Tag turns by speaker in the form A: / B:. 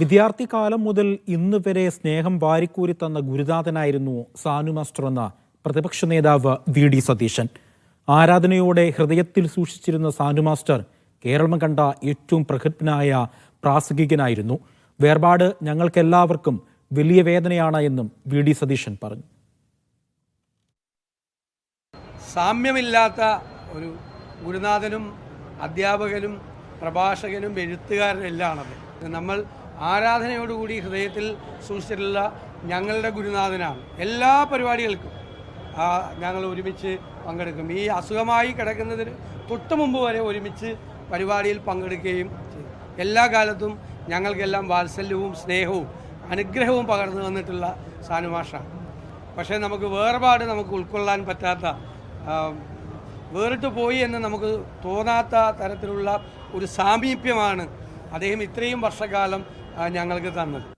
A: വിദ്യാർത്ഥി കാലം മുതൽ ഇന്ന് വരെ സ്നേഹം വാരിക്കൂരി തന്ന ഗുരുനാഥനായിരുന്നു സാനു മാസ്റ്റർ എന്ന പ്രതിപക്ഷ നേതാവ് വി ഡി സതീശൻ. ആരാധനയോടെ ഹൃദയത്തിൽ സൂക്ഷിച്ചിരുന്ന സാനു മാസ്റ്റർ കേരളം കണ്ട ഏറ്റവും പ്രഗത്ഭനായ പ്രാസംഗികനായിരുന്നു. വേർപാട് ഞങ്ങൾക്കെല്ലാവർക്കും വലിയ വേദനയാണ് എന്നും വി ഡി സതീശൻ പറഞ്ഞു.
B: സാമ്യമില്ലാത്ത ഒരു ഗുരുനാഥനും അധ്യാപകനും പ്രഭാഷകനും എഴുത്തുകാരനെല്ലാം എല്ലാമാണത് നമ്മൾ ആരാധനയോടുകൂടി ഹൃദയത്തിൽ സൂക്ഷിച്ചിട്ടുള്ള ഞങ്ങളുടെ ഗുരുനാഥനാണ്. എല്ലാ പരിപാടികൾക്കും ഞങ്ങൾ ഒരുമിച്ച് പങ്കെടുക്കും. ഈ അസുഖമായി കിടക്കുന്നതിന് തൊട്ട് മുമ്പ് വരെ ഒരുമിച്ച് പരിപാടിയിൽ പങ്കെടുക്കുകയും ചെയ്യും. എല്ലാ കാലത്തും ഞങ്ങൾക്കെല്ലാം വാത്സല്യവും സ്നേഹവും അനുഗ്രഹവും പകർന്നു തന്നിട്ടുള്ള സാനുമാഷാണ് പക്ഷേ നമുക്ക് വേർപാട് നമുക്ക് ഉൾക്കൊള്ളാൻ പറ്റാത്ത വേറിട്ട് പോയി എന്ന് നമുക്ക് തോന്നാത്ത തരത്തിലുള്ള ഒരു സാമീപ്യമാണ് അദ്ദേഹം ഇത്രയും വർഷക്കാലം ഞങ്ങൾക്ക് തന്നത്.